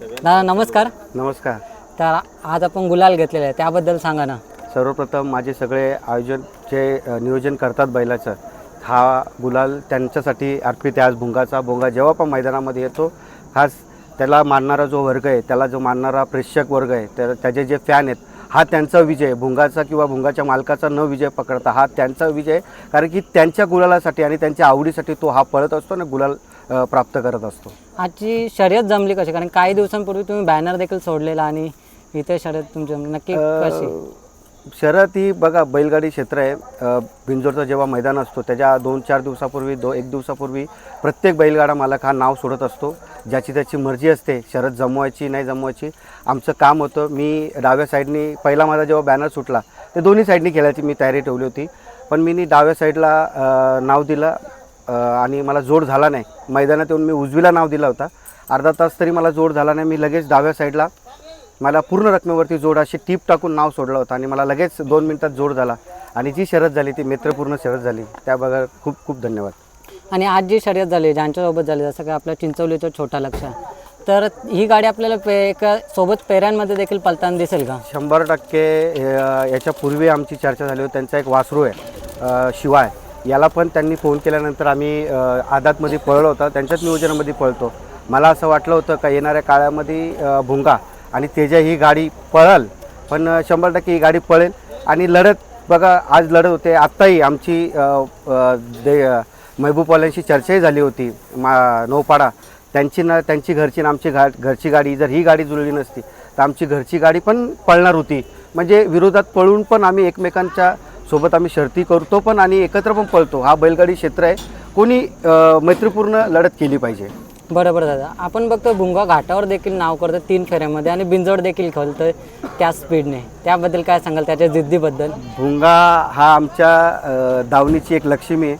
दादा नमस्कार. नमस्कार. तर आज आपण गुलाल घेतलेला आहे त्याबद्दल सांगा ना. सर्वप्रथम माझे सगळे आयोजन जे नियोजन करतात बैलाचं हा गुलाल त्यांच्यासाठी अर्पित आहे. आज भुंगाचा भुंगा जेव्हा पण मैदानामध्ये येतो खास त्याला मानणारा जो वर्ग आहे त्याला जो मानणारा प्रेक्षक वर्ग आहे त्या त्याचे जे फॅन आहेत हा त्यांचा विजय भुंगाचा किंवा भुंगाच्या मालकाचा न विजय पकडता हा त्यांचा विजय कारण की त्यांच्या गुलालासाठी आणि त्यांच्या आवडीसाठी तो हा पळत असतो आणि गुलाल प्राप्त करत असतो. आजची शर्यत जमली कशी? कारण काही दिवसांपूर्वी तुम्ही बॅनर देखील सोडलेला आणि इथे शर्यत तुमची नक्की कशी? शर्यत ही बघा बैलगाडी क्षेत्र आहे. बिंजोरचं जेव्हा मैदान असतो त्याच्या दोन चार दिवसापूर्वी दो एक दिवसापूर्वी प्रत्येक बैलगाडा मालक हा नाव सोडत असतो. ज्याची त्याची मर्जी असते शर्यत जमवायची नाही जमवायची. आमचं काम होतं मी डाव्या साईडनी पहिला माझा जेव्हा बॅनर सुटला ते दोन्ही साईडनी खेळायची मी तयारी ठेवली होती. पण मी डाव्या साईडला नाव दिलं. आणि मला जोड झाला नाही. मैदानात येऊन मी उजवीला नाव दिला होता. अर्धा तास तरी मला जोड झाला नाही. मी लगेच डाव्या साईडला मला पूर्ण रकमेवरती जोड अशी टीप टाकून नाव सोडलं होतं आणि मला लगेच दोन मिनिटात जोड झाला. आणि जी शरद झाली ती मित्रपूर्ण शरद झाली. त्या बघा खूप खूप धन्यवाद. आणि आज जी शर्यत झाली ज्यांच्यासोबत झाली जसं की आपल्या चिंचवलीचा छोटा लक्ष. तर ही गाडी आपल्याला पे एका सोबत पेऱ्यांमध्ये देखील पलताना दिसेल का? शंभर टक्के याच्यापूर्वी आमची चर्चा झाली होती. त्यांचा एक वासरू आहे शिवाय. याला पण त्यांनी फोन केल्यानंतर आम्ही आदातमध्ये पळलो होता. त्यांच्याच नियोजनामध्ये पळतो. मला असं वाटलं होतं का येणाऱ्या काळामध्ये भुंगा आणि तेजा ही गाडी पळल. पण शंभर टक्के ही गाडी पळेल आणि लढत बघा आज लढत होते. आत्ताही आमची दे महबूबवाल्यांशी चर्चाही झाली होती. मा नौपाडा. त्यांची ना त्यांची घरची ना आमची घा घरची गाडी. जर ही गाडी जुळली नसती तर आमची घरची गाडी पण पळणार होती. म्हणजे विरोधात पळून पण आम्ही एकमेकांच्या सोबत आम्ही शर्ती करतो पण आणि एकत्र पण पळतो. हा बैलगाडी क्षेत्र आहे. कोणी मैत्रीपूर्ण लढत केली पाहिजे. बरोबर दादा. आपण बघतो भुंगा घाटावर देखील नाव करतो तीन फेऱ्यामध्ये आणि बिंजोड देखील खेळतोय त्या स्पीडने त्याबद्दल काय सांगाल? त्याच्या जिद्दीबद्दल? भुंगा हा आमच्या अ, दावणीची एक लक्ष्मी आहे.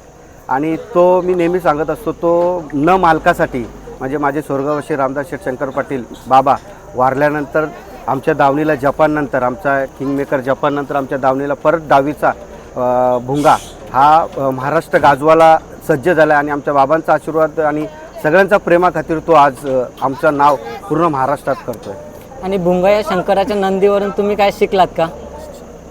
आणि तो मी नेहमी सांगत असतो तो न मालकासाठी म्हणजे माझे स्वर्गवासी रामदास शेठ शंकर पाटील बाबा वारल्यानंतर आमच्या दावणीला जपाननंतर आमचा किंगमेकर जपाननंतर आमच्या दावणीला परत डावीचा अ, भुंगा हा महाराष्ट्र गाजवाला सज्ज झाला आणि आमच्या बाबांचा आशीर्वाद आणि सगळ्यांचा प्रेमाखातीर तो आज आमचं नाव पूर्ण महाराष्ट्रात करतो आहे आणि भुंगा या शंकराच्या नंदीवरून तुम्ही काय शिकलात का?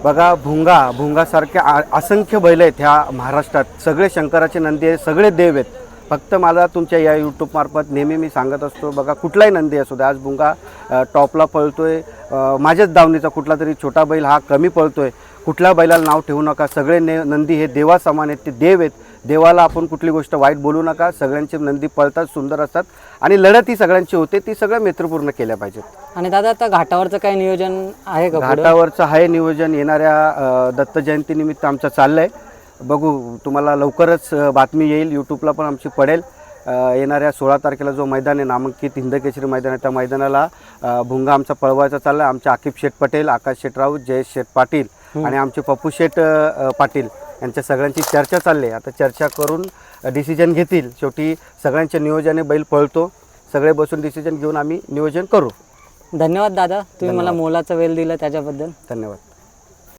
बघा भुंगा भुंगासारखे आ- असंख्य बैल आहेत ह्या महाराष्ट्रात. सगळे शंकराचे नंदी आहेत सगळे देव आहेत. फक्त मला तुमच्या या यूट्यूबमार्फत नेहमी मी सांगत असतो बघा कुठलाही नंदी असू द्या आज अ, टॉपला पळतोय अ, माझ्याच दावणीचा कुठला तरी छोटा बैल हा कमी पळतोय. कुठल्या बैलाला नाव ठेवू नका सगळे ने नंदी हे देवा समान आहेत ते देव आहेत. देवाला आपण कुठली गोष्ट वाईट बोलू नका सगळ्यांचे नंदी पळतात सुंदर असतात आणि लढत ही सगळ्यांची होते ती सगळ्या मित्रपूर्ण केल्या पाहिजेत. आणि दादा आता घाटावरचं काही नियोजन आहे का? घाटावरचं आहे नियोजन येणाऱ्या दत्त जयंतीनिमित्त आमचं चाललं आहे बघू तुम्हाला लवकरच बातमी येईल. यूट्यूबला पण आमची पडेल. येणाऱ्या सोळा तारखेला जो मैदान आहे नामांकित हिंदकेसरी मैदान आहे त्या मैदानाला भुंगा आमचा पळवायचा चालला आहे आमचे आकिब शेठ पटेल आकाश शेठ राऊत जयेश शेठ पाटील आणि आमचे पप्पू शेठ पाटील यांच्या सगळ्यांची चर्चा चालली आहे. आता चर्चा करून डिसिजन घेतील. शेवटी सगळ्यांच्या नियोजने बैल पळतो. सगळे बसून डिसिजन घेऊन आम्ही नियोजन करू. धन्यवाद दादा. तुम्ही मला मोलाचा वेळ दिला त्याच्याबद्दल. धन्यवाद.